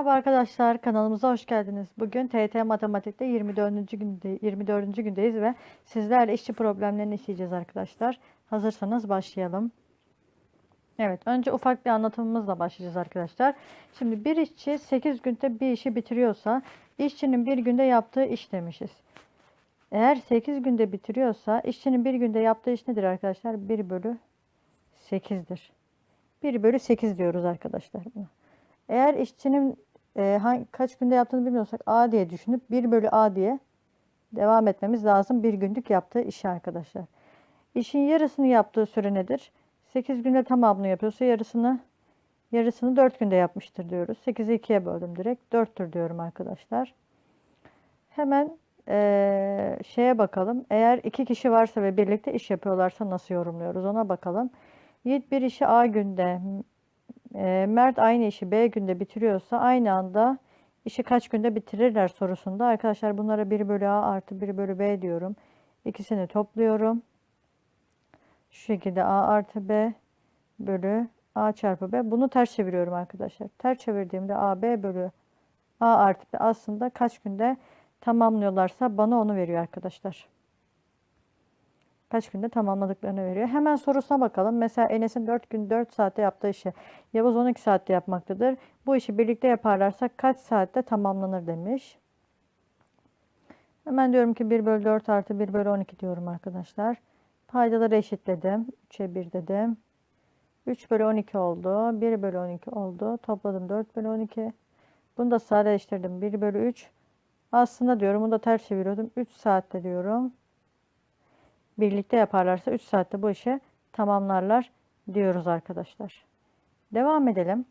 Merhaba arkadaşlar, kanalımıza hoş geldiniz. Bugün TYT Matematik'te 24. günde 24. gündeyiz ve sizlerle işçi problemlerini işleyeceğiz arkadaşlar. Hazırsanız başlayalım. Evet, önce ufak bir anlatımımızla başlayacağız arkadaşlar. Şimdi bir işçi 8 günde bir işi bitiriyorsa, işçinin bir günde yaptığı iş demişiz. Eğer 8 günde bitiriyorsa, işçinin bir günde yaptığı iş nedir arkadaşlar? 1 bölü 8'dir. 1 bölü 8 diyoruz arkadaşlar. Eğer işçinin e, hangi, kaç günde yaptığını bilmiyorsak A diye düşünüp 1 bölü A diye devam etmemiz lazım. Bir günlük yaptığı işi arkadaşlar. İşin yarısını yaptığı süre nedir? 8 günde tamamını yapıyorsa yarısını yarısını 4 günde yapmıştır diyoruz. 8'i 2'ye böldüm direkt. 4'tür diyorum arkadaşlar. Hemen e, şeye bakalım. Eğer iki kişi varsa ve birlikte iş yapıyorlarsa nasıl yorumluyoruz ona bakalım. Yiğit bir işi A günde, e, Mert aynı işi B günde bitiriyorsa aynı anda işi kaç günde bitirirler sorusunda arkadaşlar bunlara 1 bölü A artı 1 bölü B diyorum. İkisini topluyorum. Şu şekilde A artı B bölü A çarpı B. Bunu ters çeviriyorum arkadaşlar. Ters çevirdiğimde A B bölü A artı B aslında kaç günde tamamlıyorlarsa bana onu veriyor arkadaşlar kaç günde tamamladıklarını veriyor. Hemen sorusuna bakalım. Mesela Enes'in 4 gün 4 saatte yaptığı işi Yavuz 12 saatte yapmaktadır. Bu işi birlikte yaparlarsa kaç saatte tamamlanır demiş. Hemen diyorum ki 1 bölü 4 artı 1 bölü 12 diyorum arkadaşlar. Paydaları eşitledim. 3'e 1 dedim. 3 bölü 12 oldu. 1 bölü 12 oldu. Topladım 4 bölü 12. Bunu da sadeleştirdim. 1 bölü 3. Aslında diyorum bunu da ters çeviriyordum. 3 saatte diyorum birlikte yaparlarsa 3 saatte bu işi tamamlarlar diyoruz arkadaşlar. Devam edelim.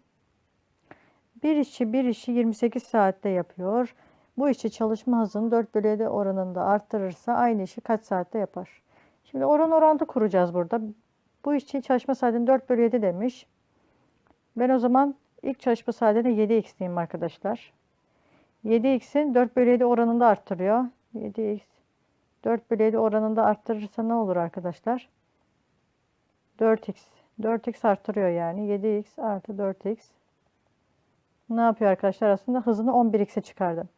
Bir işçi bir işi 28 saatte yapıyor. Bu işçi çalışma hızını 4 bölü 7 oranında arttırırsa aynı işi kaç saatte yapar? Şimdi oran orantı kuracağız burada. Bu işçi çalışma saatini 4 bölü 7 demiş. Ben o zaman ilk çalışma saatini 7x diyeyim arkadaşlar. 7x'in 4 bölü 7 oranında arttırıyor. 7x 4 bölü 7 oranında arttırırsa ne olur arkadaşlar? 4x. 4x arttırıyor yani. 7x artı 4x. Ne yapıyor arkadaşlar? Aslında hızını 11x'e çıkardım.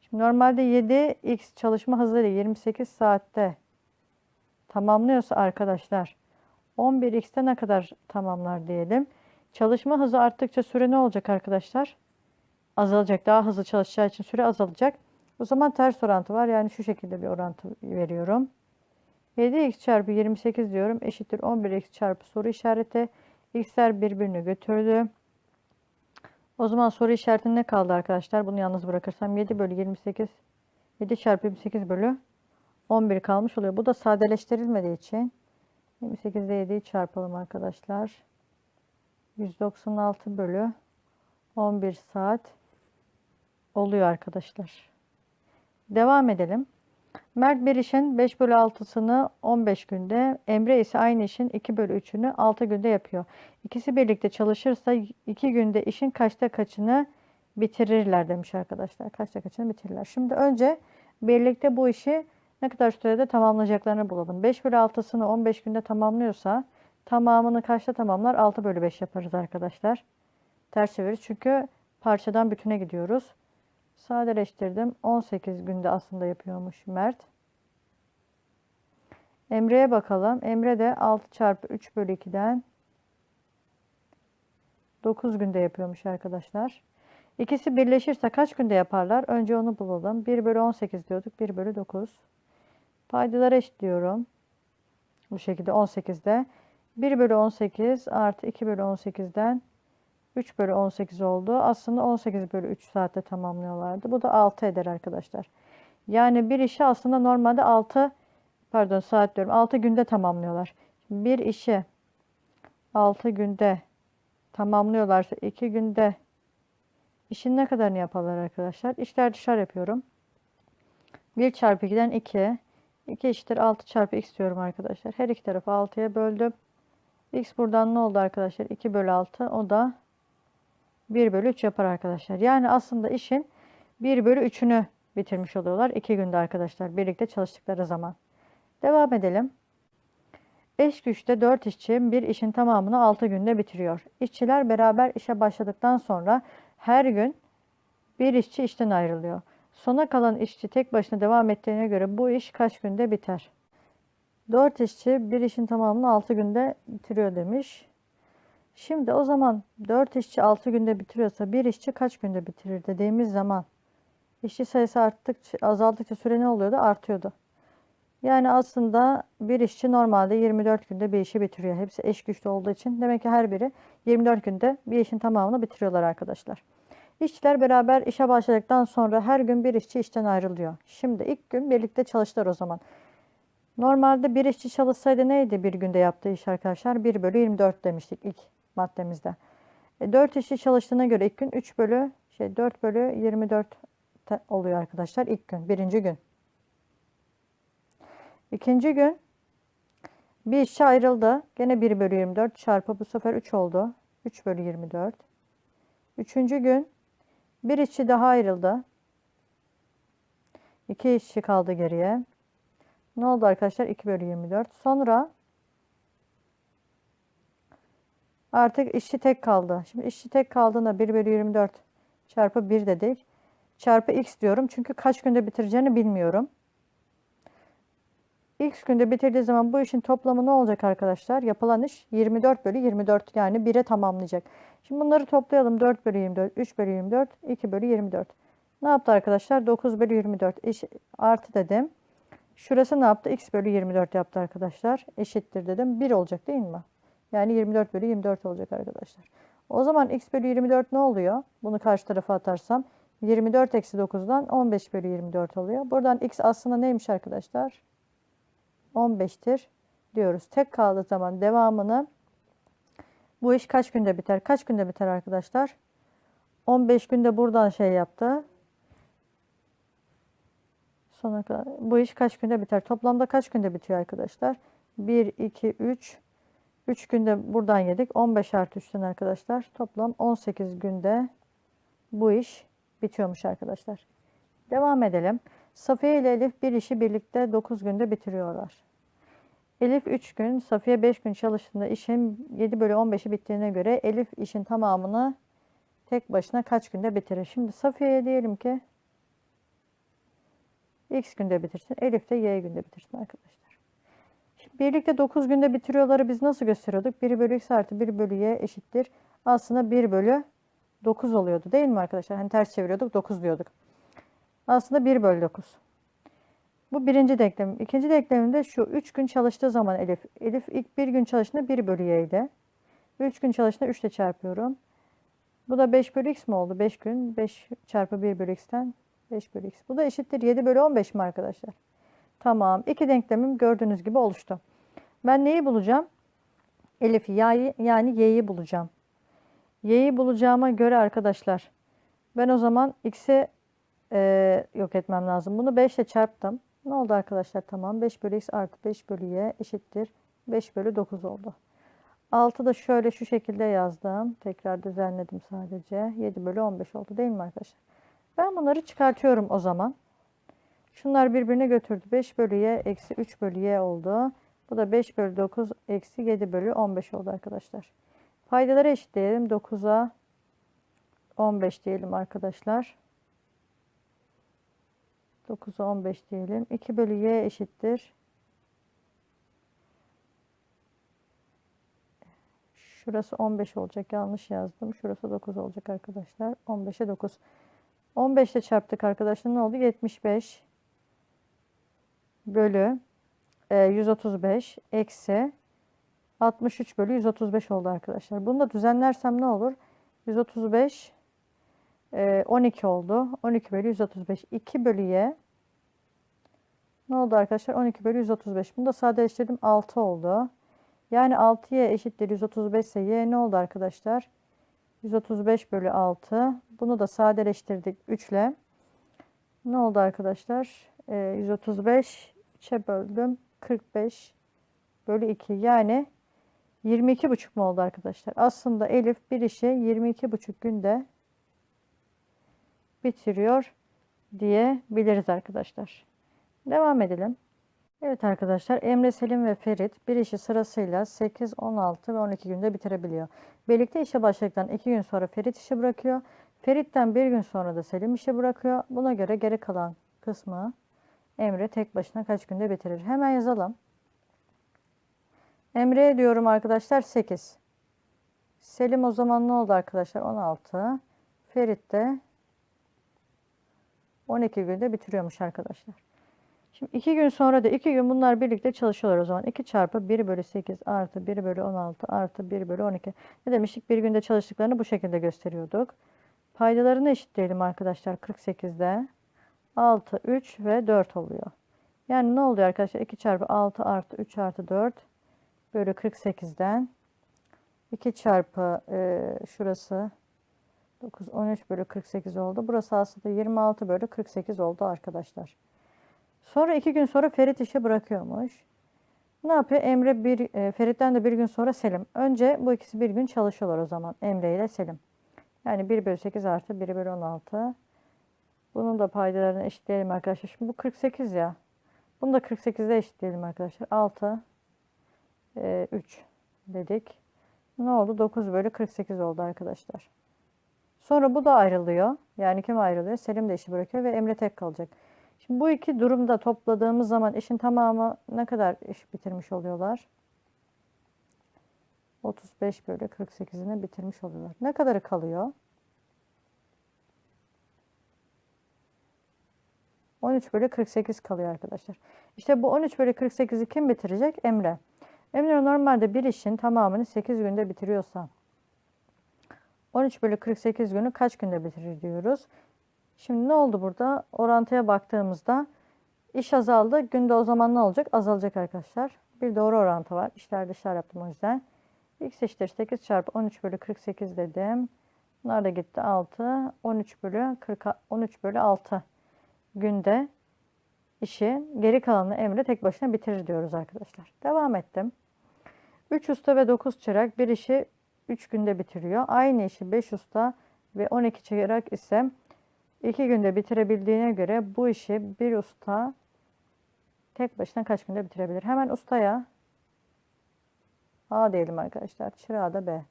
Şimdi normalde 7x çalışma hızıyla 28 saatte tamamlıyorsa arkadaşlar 11x'te ne kadar tamamlar diyelim. Çalışma hızı arttıkça süre ne olacak arkadaşlar? Azalacak. Daha hızlı çalışacağı için süre azalacak. O zaman ters orantı var. Yani şu şekilde bir orantı veriyorum. 7x çarpı 28 diyorum. Eşittir 11x çarpı soru işareti. x'ler birbirini götürdü. O zaman soru işareti ne kaldı arkadaşlar? Bunu yalnız bırakırsam 7 bölü 28 7 çarpı 28 bölü 11 kalmış oluyor. Bu da sadeleştirilmediği için 28 ile 7'yi çarpalım arkadaşlar. 196 bölü 11 saat oluyor arkadaşlar. Devam edelim. Mert bir işin 5 bölü 6'sını 15 günde, Emre ise aynı işin 2 bölü 3'ünü 6 günde yapıyor. İkisi birlikte çalışırsa 2 günde işin kaçta kaçını bitirirler demiş arkadaşlar. Kaçta kaçını bitirirler. Şimdi önce birlikte bu işi ne kadar sürede tamamlayacaklarını bulalım. 5 bölü 6'sını 15 günde tamamlıyorsa tamamını kaçta tamamlar? 6 bölü 5 yaparız arkadaşlar. Ters çeviririz çünkü parçadan bütüne gidiyoruz. Sadeleştirdim. 18 günde aslında yapıyormuş Mert. Emre'ye bakalım. Emre de 6 çarpı 3 bölü 2'den 9 günde yapıyormuş arkadaşlar. İkisi birleşirse kaç günde yaparlar? Önce onu bulalım. 1 bölü 18 diyorduk. 1 bölü 9. Paydaları eşitliyorum. Bu şekilde 18'de. 1 bölü 18 artı 2 bölü 18'den 3 bölü 18 oldu. Aslında 18 bölü 3 saatte tamamlıyorlardı. Bu da 6 eder arkadaşlar. Yani bir işi aslında normalde 6 pardon saat diyorum 6 günde tamamlıyorlar. Bir işi 6 günde tamamlıyorlarsa 2 günde işin ne kadarını yaparlar arkadaşlar? İşler dışarı yapıyorum. 1 çarpı 2'den 2. 2 eşittir 6 çarpı x diyorum arkadaşlar. Her iki tarafı 6'ya böldüm. X buradan ne oldu arkadaşlar? 2 bölü 6. O da 1 bölü 3 yapar arkadaşlar. Yani aslında işin 1 bölü 3'ünü bitirmiş oluyorlar. 2 günde arkadaşlar birlikte çalıştıkları zaman. Devam edelim. 5 güçte 4 işçi bir işin tamamını 6 günde bitiriyor. İşçiler beraber işe başladıktan sonra her gün Bir işçi işten ayrılıyor. Sona kalan işçi tek başına devam ettiğine göre bu iş kaç günde biter? 4 işçi bir işin tamamını 6 günde bitiriyor demiş. Şimdi o zaman 4 işçi 6 günde bitiriyorsa bir işçi kaç günde bitirir dediğimiz zaman işçi sayısı arttıkça azaldıkça süre ne oluyordu? Artıyordu. Yani aslında bir işçi normalde 24 günde bir işi bitiriyor. Hepsi eş güçlü olduğu için. Demek ki her biri 24 günde bir işin tamamını bitiriyorlar arkadaşlar. İşçiler beraber işe başladıktan sonra her gün bir işçi işten ayrılıyor. Şimdi ilk gün birlikte çalıştılar o zaman. Normalde bir işçi çalışsaydı neydi bir günde yaptığı iş arkadaşlar? 1 bölü 24 demiştik ilk maddemizde. E, 4 işçi çalıştığına göre ilk gün 3 bölü şey 4 bölü 24 te- oluyor arkadaşlar ilk gün birinci gün. İkinci gün bir işçi ayrıldı. Gene 1 bölü 24 çarpı bu sefer 3 oldu. 3 bölü 24. Üçüncü gün bir işçi daha ayrıldı. İki işçi kaldı geriye. Ne oldu arkadaşlar? 2 bölü 24. Sonra artık işçi tek kaldı. Şimdi işçi tek kaldığında 1 bölü 24 çarpı 1 dedik. Çarpı x diyorum. Çünkü kaç günde bitireceğini bilmiyorum. X günde bitirdiği zaman bu işin toplamı ne olacak arkadaşlar? Yapılan iş 24 bölü 24 yani 1'e tamamlayacak. Şimdi bunları toplayalım. 4 bölü 24, 3 bölü 24, 2 bölü 24. Ne yaptı arkadaşlar? 9 bölü 24 eş, artı dedim. Şurası ne yaptı? X bölü 24 yaptı arkadaşlar. Eşittir dedim. 1 olacak değil mi? Yani 24 bölü 24 olacak arkadaşlar. O zaman X bölü 24 ne oluyor? Bunu karşı tarafa atarsam 24 eksi 9'dan 15 bölü 24 oluyor. Buradan X aslında neymiş arkadaşlar? 15'tir diyoruz. Tek kaldığı zaman devamını bu iş kaç günde biter? Kaç günde biter arkadaşlar? 15 günde buradan şey yaptı. Kadar. Bu iş kaç günde biter? Toplamda kaç günde bitiyor arkadaşlar? 1, 2, 3. 3 günde buradan yedik. 15 artı 3'ten arkadaşlar. Toplam 18 günde bu iş bitiyormuş arkadaşlar. Devam edelim. Safiye ile Elif bir işi birlikte 9 günde bitiriyorlar. Elif 3 gün, Safiye 5 gün çalıştığında işin 7 bölü 15'i bittiğine göre Elif işin tamamını tek başına kaç günde bitirir? Şimdi Safiye'ye diyelim ki X günde bitirsin. Elif de Y günde bitirsin arkadaşlar. Birlikte 9 günde bitiriyorları biz nasıl gösteriyorduk? 1 bölü X artı 1 bölü Y eşittir. Aslında 1 bölü 9 oluyordu değil mi arkadaşlar? Hani ters çeviriyorduk 9 diyorduk. Aslında 1 bölü 9. Bu birinci denklemim. İkinci denklemimde şu 3 gün çalıştığı zaman Elif. Elif ilk bir gün çalıştığında 1 bölü y'ydi. 3 gün çalıştığında 3 ile çarpıyorum. Bu da 5 bölü x mi oldu? 5 gün 5 çarpı 1 bölü x'ten 5 bölü x. Bu da eşittir 7 bölü 15 mi arkadaşlar? Tamam. İki denklemim gördüğünüz gibi oluştu. Ben neyi bulacağım? Elif'i yani y'yi bulacağım. Y'yi bulacağıma göre arkadaşlar ben o zaman x'i e, yok etmem lazım. Bunu 5 ile çarptım. Ne oldu arkadaşlar? Tamam. 5 bölü x artı 5 bölü y eşittir. 5 bölü 9 oldu. 6 da şöyle şu şekilde yazdım. Tekrar düzenledim sadece. 7 bölü 15 oldu değil mi arkadaşlar? Ben bunları çıkartıyorum o zaman. Şunlar birbirine götürdü. 5 bölü y eksi 3 bölü y oldu. Bu da 5 bölü 9 eksi 7 bölü 15 oldu arkadaşlar. Paydaları eşitleyelim. 9'a 15 diyelim arkadaşlar. 9'a 15 diyelim. 2 bölü y eşittir. Şurası 15 olacak. Yanlış yazdım. Şurası 9 olacak arkadaşlar. 15'e 9. 15 ile çarptık arkadaşlar. Ne oldu? 75 bölü 135 eksi 63 bölü 135 oldu arkadaşlar. Bunu da düzenlersem ne olur? 135 e, 12 oldu. 12 bölü 135. 2 bölü y ne oldu arkadaşlar? 12 bölü 135. Bunu da sadeleştirdim. 6 oldu. Yani 6y eşittir 135 ise y ne oldu arkadaşlar? 135 bölü 6. Bunu da sadeleştirdik 3 ile. Ne oldu arkadaşlar? Ee, 135 3'e böldüm. 45 bölü 2. Yani 22,5 mu oldu arkadaşlar? Aslında Elif bir işi 22,5 günde bitiriyor diyebiliriz arkadaşlar. Devam edelim. Evet arkadaşlar Emre, Selim ve Ferit bir işi sırasıyla 8, 16 ve 12 günde bitirebiliyor. Birlikte işe başladıktan 2 gün sonra Ferit işi bırakıyor. Ferit'ten bir gün sonra da Selim işe bırakıyor. Buna göre geri kalan kısmı Emre tek başına kaç günde bitirir? Hemen yazalım. Emre'ye diyorum arkadaşlar 8. Selim o zaman ne oldu arkadaşlar? 16. Ferit de 12 günde bitiriyormuş arkadaşlar. Şimdi 2 gün sonra da 2 gün bunlar birlikte çalışıyorlar o zaman. 2 çarpı 1 bölü 8 artı 1 bölü 16 artı 1 bölü 12. Ne demiştik? Bir günde çalıştıklarını bu şekilde gösteriyorduk. Paydalarını eşitleyelim arkadaşlar 48'de. 6, 3 ve 4 oluyor. Yani ne oluyor arkadaşlar? 2 çarpı 6 artı 3 artı 4 bölü 48'den 2 çarpı e, şurası 9, 13 bölü 48 oldu. Burası aslında 26 bölü 48 oldu arkadaşlar. Sonra 2 gün sonra Ferit işe bırakıyormuş. Ne yapıyor? Emre bir, e, Ferit'ten de bir gün sonra Selim. Önce bu ikisi bir gün çalışıyorlar o zaman. Emre ile Selim. Yani 1 bölü 8 artı 1 bölü 16. Bunun da paydalarını eşitleyelim arkadaşlar. Şimdi bu 48 ya. Bunu da 48'de eşitleyelim arkadaşlar. 6, e, 3 dedik. Ne oldu? 9 bölü 48 oldu arkadaşlar. Sonra bu da ayrılıyor. Yani kim ayrılıyor? Selim de işi bırakıyor ve Emre tek kalacak. Şimdi bu iki durumda topladığımız zaman işin tamamı ne kadar iş bitirmiş oluyorlar? 35 bölü 48'ini bitirmiş oluyorlar. Ne kadarı kalıyor? 13 bölü 48 kalıyor arkadaşlar. İşte bu 13 bölü 48'i kim bitirecek? Emre. Emre normalde bir işin tamamını 8 günde bitiriyorsa 13 bölü 48 günü kaç günde bitirir diyoruz. Şimdi ne oldu burada? Orantıya baktığımızda iş azaldı. Günde o zaman ne olacak? Azalacak arkadaşlar. Bir doğru orantı var. İşler dışlar yaptım o yüzden. X eşittir 8 çarpı 13 bölü 48 dedim. Bunlar da gitti 6. 13 bölü 40, 13 bölü 6 günde işi geri kalanını Emre tek başına bitirir diyoruz arkadaşlar. Devam ettim. 3 usta ve 9 çırak bir işi 3 günde bitiriyor. Aynı işi 5 usta ve 12 çırak ise 2 günde bitirebildiğine göre bu işi bir usta tek başına kaç günde bitirebilir? Hemen ustaya A diyelim arkadaşlar. Çırağa da B.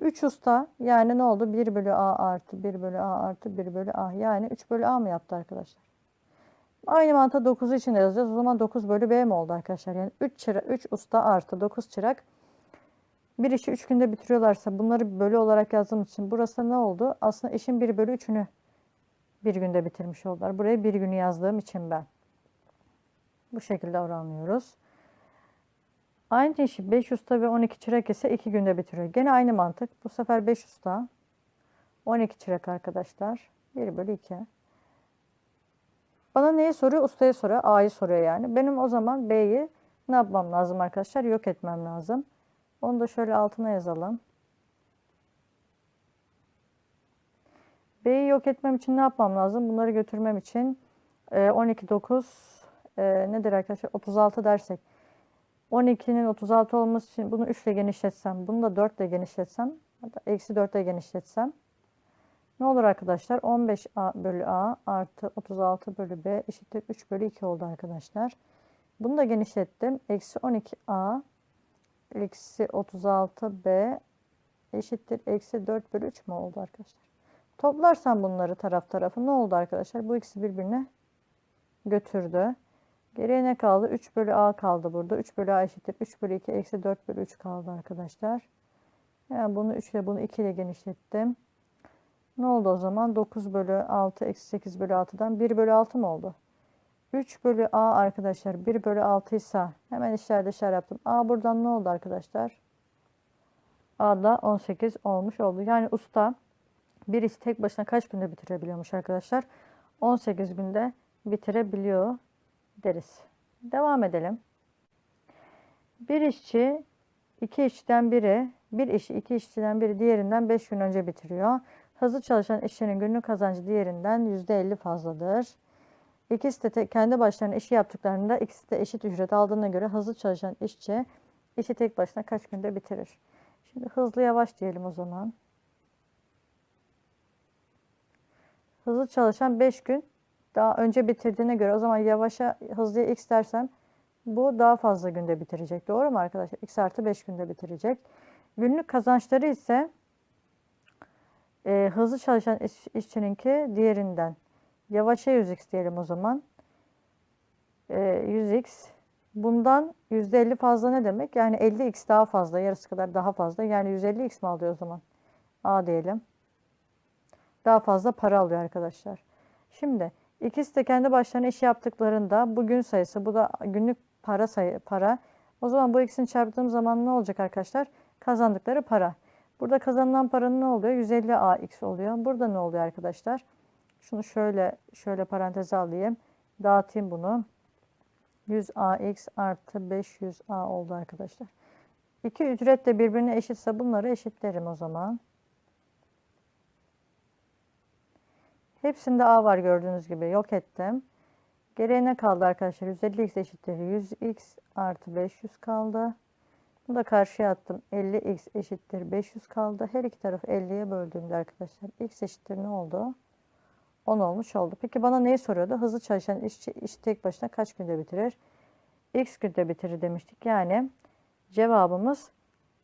3 usta yani ne oldu? 1 bölü A artı 1 bölü A artı 1 bölü A. Yani 3 bölü A mı yaptı arkadaşlar? Aynı mantığı 9'u için de yazacağız. O zaman 9 bölü B mi oldu arkadaşlar? Yani 3, çıra, 3 usta artı 9 çırak bir işi 3 günde bitiriyorlarsa bunları bölü olarak yazdığım için burası ne oldu? Aslında işin 1 bölü 3'ünü bir günde bitirmiş oldular. Buraya bir günü yazdığım için ben. Bu şekilde oranlıyoruz. Aynı işi 5 usta ve 12 çırak ise 2 günde bitiriyor. Gene aynı mantık. Bu sefer 5 usta 12 çırak arkadaşlar. 1 bölü 2. Bana neyi soruyor? Ustaya soruyor. A'yı soruyor yani. Benim o zaman B'yi ne yapmam lazım arkadaşlar? Yok etmem lazım. Onu da şöyle altına yazalım. B'yi yok etmem için ne yapmam lazım? Bunları götürmem için 12, 9 e, nedir arkadaşlar? 36 dersek. 12'nin 36 olması için bunu 3 ile genişletsem, bunu da 4 ile genişletsem, hatta eksi 4 ile genişletsem ne olur arkadaşlar? 15A bölü A artı 36 bölü B eşittir 3 bölü 2 oldu arkadaşlar. Bunu da genişlettim. Eksi 12A eksi 36B eşittir eksi 4 bölü 3 mü oldu arkadaşlar? Toplarsam bunları taraf tarafa ne oldu arkadaşlar? Bu ikisi birbirine götürdü. Geriye ne kaldı? 3 bölü A kaldı burada. 3 bölü A eşittir. 3 bölü 2 eksi 4 bölü 3 kaldı arkadaşlar. Yani bunu 3 ile bunu 2 ile genişlettim. Ne oldu o zaman? 9 bölü 6 eksi 8 bölü 6'dan 1 bölü 6 mı oldu? 3 bölü A arkadaşlar 1 bölü 6 ise hemen işler dışarı yaptım. A buradan ne oldu arkadaşlar? A da 18 olmuş oldu. Yani usta bir iş tek başına kaç günde bitirebiliyormuş arkadaşlar? 18 günde bitirebiliyor deriz. Devam edelim. Bir işçi iki işçiden biri, bir işi iki işçiden biri diğerinden 5 gün önce bitiriyor. Hızlı çalışan işçinin günlük kazancı diğerinden %50 fazladır. İkisi de kendi başlarına işi yaptıklarında ikisi de eşit ücret aldığına göre hızlı çalışan işçi işi tek başına kaç günde bitirir? Şimdi hızlı yavaş diyelim o zaman. Hızlı çalışan 5 gün daha önce bitirdiğine göre o zaman yavaşa hızlıya x dersem bu daha fazla günde bitirecek. Doğru mu arkadaşlar? x artı 5 günde bitirecek. Günlük kazançları ise e, hızlı çalışan iş, işçininki diğerinden. Yavaşa 100x diyelim o zaman. E, 100x. Bundan %50 fazla ne demek? Yani 50x daha fazla. Yarısı kadar daha fazla. Yani 150x mi alıyor o zaman? A diyelim. Daha fazla para alıyor arkadaşlar. Şimdi ikisi de kendi başlarına iş yaptıklarında bu gün sayısı, bu da günlük para sayı para. O zaman bu ikisini çarptığım zaman ne olacak arkadaşlar? Kazandıkları para. Burada kazanılan paranın ne oluyor? 150 AX oluyor. Burada ne oluyor arkadaşlar? Şunu şöyle şöyle paranteze alayım. Dağıtayım bunu. 100 AX artı 500 A oldu arkadaşlar. İki ücret de birbirine eşitse bunları eşitlerim o zaman. Hepsinde A var gördüğünüz gibi. Yok ettim. Geriye ne kaldı arkadaşlar? 150x eşittir 100x artı 500 kaldı. Bunu da karşıya attım. 50x eşittir 500 kaldı. Her iki tarafı 50'ye böldüğümde arkadaşlar x eşittir ne oldu? 10 olmuş oldu. Peki bana neyi soruyordu? Hızlı çalışan işçi iş tek başına kaç günde bitirir? X günde bitirir demiştik. Yani cevabımız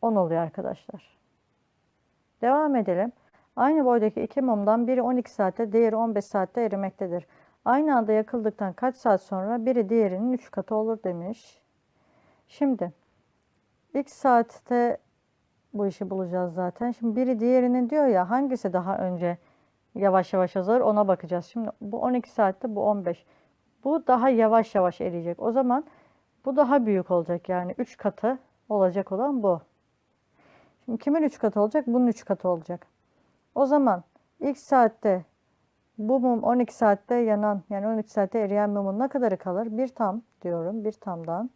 10 oluyor arkadaşlar. Devam edelim. Aynı boydaki iki mumdan biri 12 saatte, diğeri 15 saatte erimektedir. Aynı anda yakıldıktan kaç saat sonra biri diğerinin 3 katı olur demiş. Şimdi x saatte bu işi bulacağız zaten. Şimdi biri diğerinin diyor ya hangisi daha önce yavaş yavaş azalır ona bakacağız. Şimdi bu 12 saatte bu 15. Bu daha yavaş yavaş eriyecek. O zaman bu daha büyük olacak yani 3 katı olacak olan bu. Şimdi kimin 3 katı olacak? Bunun 3 katı olacak. O zaman ilk saatte bu mum 12 saatte yanan yani 12 saatte eriyen mumun ne kadarı kalır? Bir tam diyorum. Bir tamdan.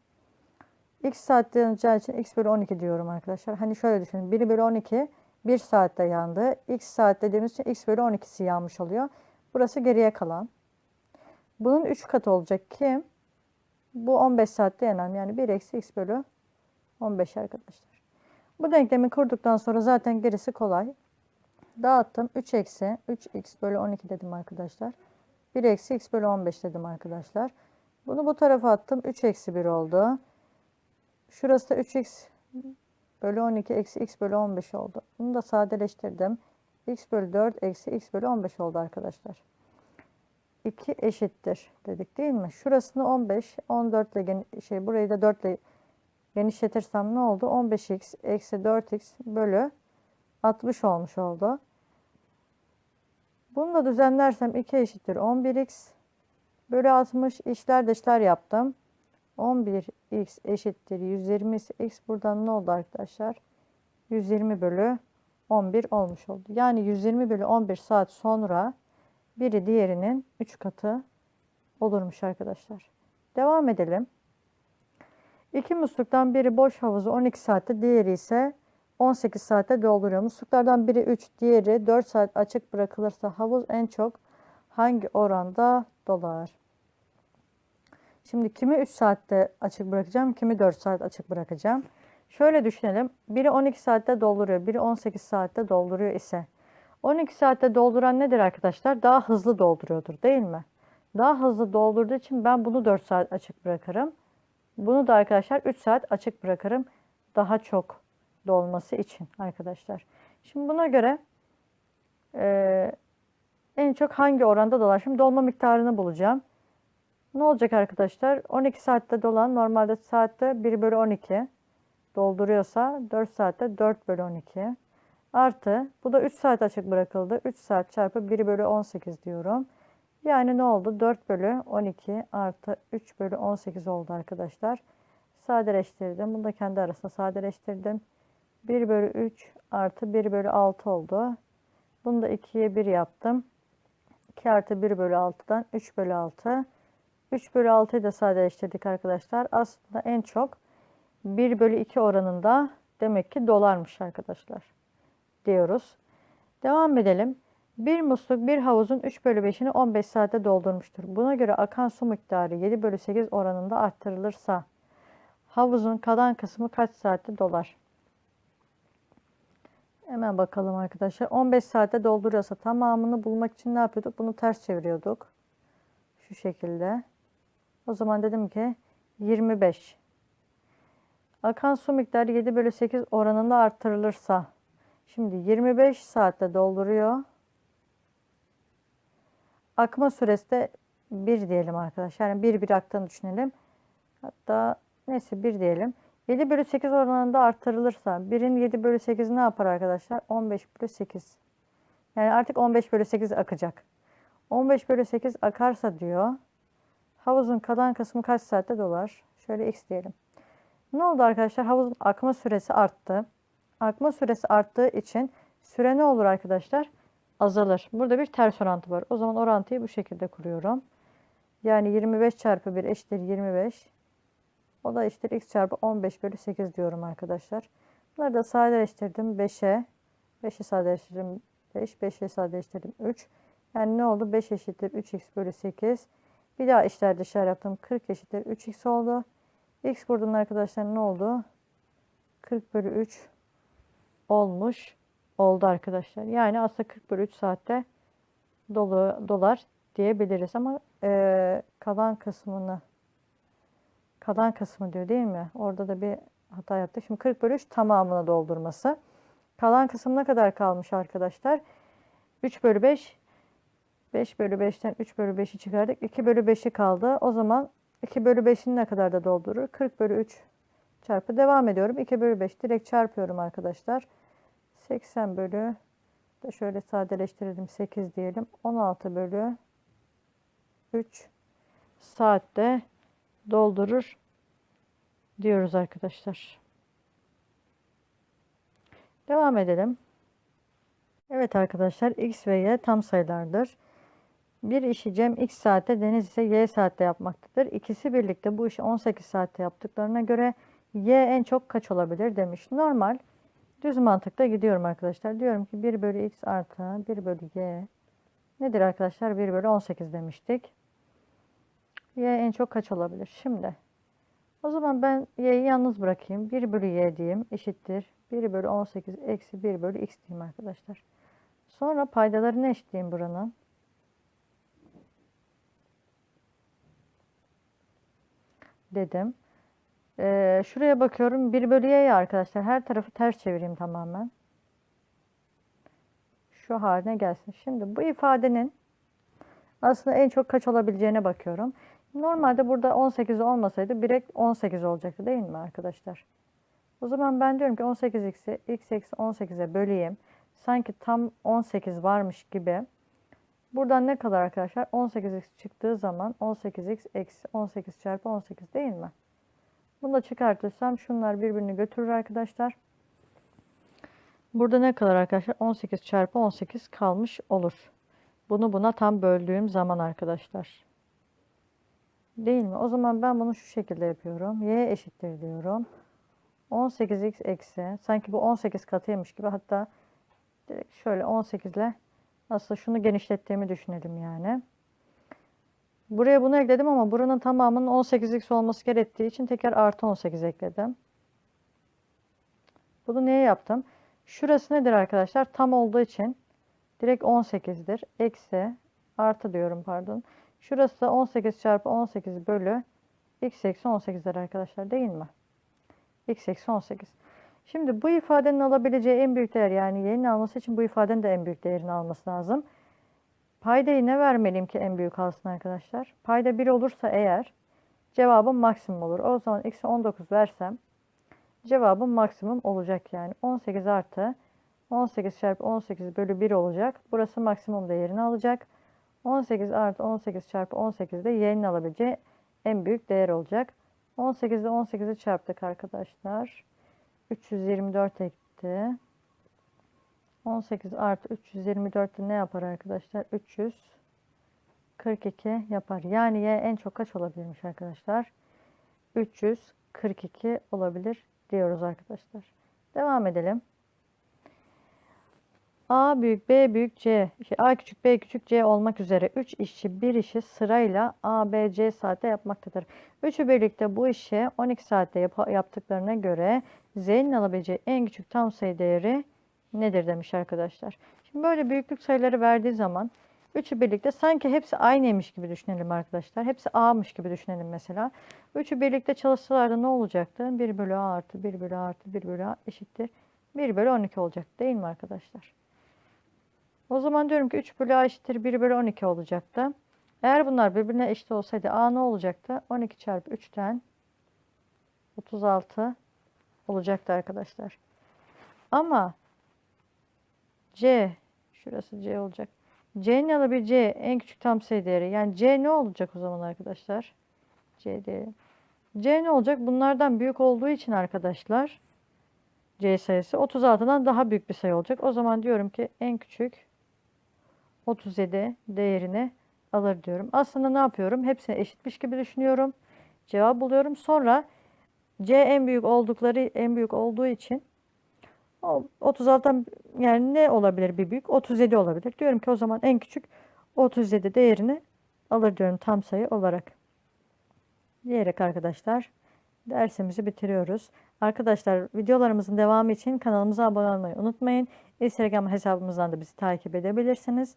X saatte yanacağı için x bölü 12 diyorum arkadaşlar. Hani şöyle düşünün. 1 bölü 12 1 saatte yandı. X saat dediğimiz için x bölü 12'si yanmış oluyor. Burası geriye kalan. Bunun 3 katı olacak kim? Bu 15 saatte yanan yani 1 eksi x bölü 15 arkadaşlar. Bu denklemi kurduktan sonra zaten gerisi kolay. Dağıttım. 3 eksi 3x bölü 12 dedim arkadaşlar. 1 eksi x bölü 15 dedim arkadaşlar. Bunu bu tarafa attım. 3 eksi 1 oldu. Şurası da 3x bölü 12 eksi x bölü 15 oldu. Bunu da sadeleştirdim. x bölü 4 eksi x bölü 15 oldu arkadaşlar. 2 eşittir dedik değil mi? Şurasını 15, 14 ile şey burayı da 4 ile genişletirsem ne oldu? 15x eksi 4x bölü 60 olmuş oldu. Bunu da düzenlersem 2 eşittir 11x bölü 60 işler dışlar yaptım. 11x eşittir 120 ise x buradan ne oldu arkadaşlar? 120 bölü 11 olmuş oldu. Yani 120 bölü 11 saat sonra biri diğerinin 3 katı olurmuş arkadaşlar. Devam edelim. İki musluktan biri boş havuzu 12 saatte, diğeri ise 18 saatte dolduruyor. Musluklardan biri 3, diğeri 4 saat açık bırakılırsa havuz en çok hangi oranda dolar? Şimdi kimi 3 saatte açık bırakacağım, kimi 4 saat açık bırakacağım. Şöyle düşünelim. Biri 12 saatte dolduruyor, biri 18 saatte dolduruyor ise 12 saatte dolduran nedir arkadaşlar? Daha hızlı dolduruyordur değil mi? Daha hızlı doldurduğu için ben bunu 4 saat açık bırakırım. Bunu da arkadaşlar 3 saat açık bırakırım. Daha çok dolması için arkadaşlar. Şimdi buna göre e, en çok hangi oranda dolar? Şimdi dolma miktarını bulacağım. Ne olacak arkadaşlar? 12 saatte dolan normalde saatte 1 bölü 12 dolduruyorsa 4 saatte 4 bölü 12 artı bu da 3 saat açık bırakıldı. 3 saat çarpı 1 bölü 18 diyorum. Yani ne oldu? 4 bölü 12 artı 3 bölü 18 oldu arkadaşlar. Sadeleştirdim. Bunu da kendi arasında sadeleştirdim. 1 bölü 3 artı 1 bölü 6 oldu. Bunu da 2'ye 1 yaptım. 2 artı 1 bölü 6'dan 3 bölü 6. 3 bölü 6'yı da sadeleştirdik arkadaşlar. Aslında en çok 1 bölü 2 oranında demek ki dolarmış arkadaşlar. Diyoruz. Devam edelim. Bir musluk bir havuzun 3 bölü 5'ini 15 saatte doldurmuştur. Buna göre akan su miktarı 7 bölü 8 oranında arttırılırsa havuzun kalan kısmı kaç saatte dolar? Hemen bakalım arkadaşlar. 15 saatte dolduruyorsa tamamını bulmak için ne yapıyorduk? Bunu ters çeviriyorduk. Şu şekilde. O zaman dedim ki 25. Akan su miktarı 7 bölü 8 oranında arttırılırsa. Şimdi 25 saatte dolduruyor. Akma süresi de 1 diyelim arkadaşlar. Yani 1 1 aktığını düşünelim. Hatta neyse 1 diyelim. 7 bölü 8 oranında arttırılırsa 1'in 7 bölü 8 ne yapar arkadaşlar? 15 bölü 8. Yani artık 15 bölü 8 akacak. 15 bölü 8 akarsa diyor. Havuzun kalan kısmı kaç saatte dolar? Şöyle x diyelim. Ne oldu arkadaşlar? Havuzun akma süresi arttı. Akma süresi arttığı için süre ne olur arkadaşlar? Azalır. Burada bir ters orantı var. O zaman orantıyı bu şekilde kuruyorum. Yani 25 çarpı 1 eşittir 25. O da eşittir x çarpı 15 bölü 8 diyorum arkadaşlar. Bunları da sadeleştirdim 5'e. 5'i sadeleştirdim 5. 5'i sadeleştirdim 3. Yani ne oldu? 5 eşittir 3x bölü 8. Bir daha işler dışarı yaptım. 40 eşittir 3x oldu. X buradan arkadaşlar ne oldu? 40 bölü 3 olmuş oldu arkadaşlar. Yani aslında 40 bölü 3 saatte dolu dolar diyebiliriz ama e, kalan kısmını kalan kısmı diyor değil mi? Orada da bir hata yaptık. Şimdi 40 bölü 3 tamamını doldurması. Kalan kısım ne kadar kalmış arkadaşlar? 3 bölü 5 5 bölü 5'ten 3 bölü 5'i çıkardık. 2 bölü 5'i kaldı. O zaman 2 bölü 5'ini ne kadar da doldurur? 40 bölü 3 çarpı devam ediyorum. 2 bölü 5 direkt çarpıyorum arkadaşlar. 80 bölü da şöyle sadeleştirelim 8 diyelim. 16 bölü 3 saatte doldurur diyoruz arkadaşlar. Devam edelim. Evet arkadaşlar x ve y tam sayılardır. Bir işi Cem x saatte Deniz ise y saatte yapmaktadır. İkisi birlikte bu işi 18 saatte yaptıklarına göre y en çok kaç olabilir demiş. Normal düz mantıkta gidiyorum arkadaşlar. Diyorum ki 1 bölü x artı 1 bölü y nedir arkadaşlar? 1 bölü 18 demiştik. Y en çok kaç olabilir? Şimdi o zaman ben y'yi yalnız bırakayım. 1 bölü y diyeyim eşittir. 1 bölü 18 eksi 1 bölü x diyeyim arkadaşlar. Sonra paydalarını eşitleyeyim buranın. Dedim. Ee, şuraya bakıyorum. 1 bölü y'ye arkadaşlar. Her tarafı ters çevireyim tamamen. Şu haline gelsin. Şimdi bu ifadenin aslında en çok kaç olabileceğine bakıyorum. Normalde burada 18 olmasaydı direkt 18 olacaktı değil mi arkadaşlar? O zaman ben diyorum ki 18x'i x eksi 18'e böleyim. Sanki tam 18 varmış gibi. Buradan ne kadar arkadaşlar? 18x çıktığı zaman 18x eksi 18 çarpı 18 değil mi? Bunu da çıkartırsam şunlar birbirini götürür arkadaşlar. Burada ne kadar arkadaşlar? 18 çarpı 18 kalmış olur. Bunu buna tam böldüğüm zaman arkadaşlar. Değil mi? O zaman ben bunu şu şekilde yapıyorum. Y eşittir diyorum. 18x eksi. Sanki bu 18 katıymış gibi. Hatta direkt şöyle 18 ile aslında şunu genişlettiğimi düşünelim yani. Buraya bunu ekledim ama buranın tamamının 18x olması gerektiği için tekrar artı 18 ekledim. Bunu niye yaptım? Şurası nedir arkadaşlar? Tam olduğu için direkt 18'dir. Eksi artı diyorum pardon. Şurası da 18 çarpı 18 bölü x eksi 18'ler arkadaşlar değil mi? x eksi 18. Şimdi bu ifadenin alabileceği en büyük değer yani y'nin alması için bu ifadenin de en büyük değerini alması lazım. Paydayı ne vermeliyim ki en büyük alsın arkadaşlar? Payda 1 olursa eğer cevabım maksimum olur. O zaman eksi 19 versem cevabım maksimum olacak yani. 18 artı 18 çarpı 18 bölü 1 olacak. Burası maksimum değerini alacak. 18 artı 18 çarpı 18 de y'nin alabileceği en büyük değer olacak. 18 ile 18'i çarptık arkadaşlar. 324 etti. 18 artı 324 de ne yapar arkadaşlar? 342 yapar. Yani y en çok kaç olabilirmiş arkadaşlar? 342 olabilir diyoruz arkadaşlar. Devam edelim. A büyük, B büyük, C, şey, A küçük, B küçük, C olmak üzere 3 işçi bir işi sırayla A, B, C saatte yapmaktadır. Üçü birlikte bu işi 12 saatte yap yaptıklarına göre Z'nin alabileceği en küçük tam sayı değeri nedir demiş arkadaşlar. Şimdi böyle büyüklük sayıları verdiği zaman üçü birlikte sanki hepsi aynıymış gibi düşünelim arkadaşlar. Hepsi A'mış gibi düşünelim mesela. Üçü birlikte çalışsalardı ne olacaktı? 1 bölü A artı 1 bölü A artı 1 bölü A eşittir 1 bölü 12 olacak değil mi arkadaşlar? O zaman diyorum ki 3 bölü A eşittir 1 bölü 12 olacaktı. Eğer bunlar birbirine eşit olsaydı A ne olacaktı? 12 çarpı 3'ten 36 olacaktı arkadaşlar. Ama C şurası C olacak. C'nin C en küçük tam sayı değeri. Yani C ne olacak o zaman arkadaşlar? C değeri. C ne olacak? Bunlardan büyük olduğu için arkadaşlar C sayısı 36'dan daha büyük bir sayı olacak. O zaman diyorum ki en küçük 37 değerini alır diyorum. Aslında ne yapıyorum? Hepsini eşitmiş gibi düşünüyorum. Cevap buluyorum. Sonra C en büyük oldukları en büyük olduğu için o 36'dan yani ne olabilir bir büyük? 37 olabilir. Diyorum ki o zaman en küçük 37 değerini alır diyorum tam sayı olarak. Diyerek arkadaşlar dersimizi bitiriyoruz. Arkadaşlar videolarımızın devamı için kanalımıza abone olmayı unutmayın. Instagram hesabımızdan da bizi takip edebilirsiniz.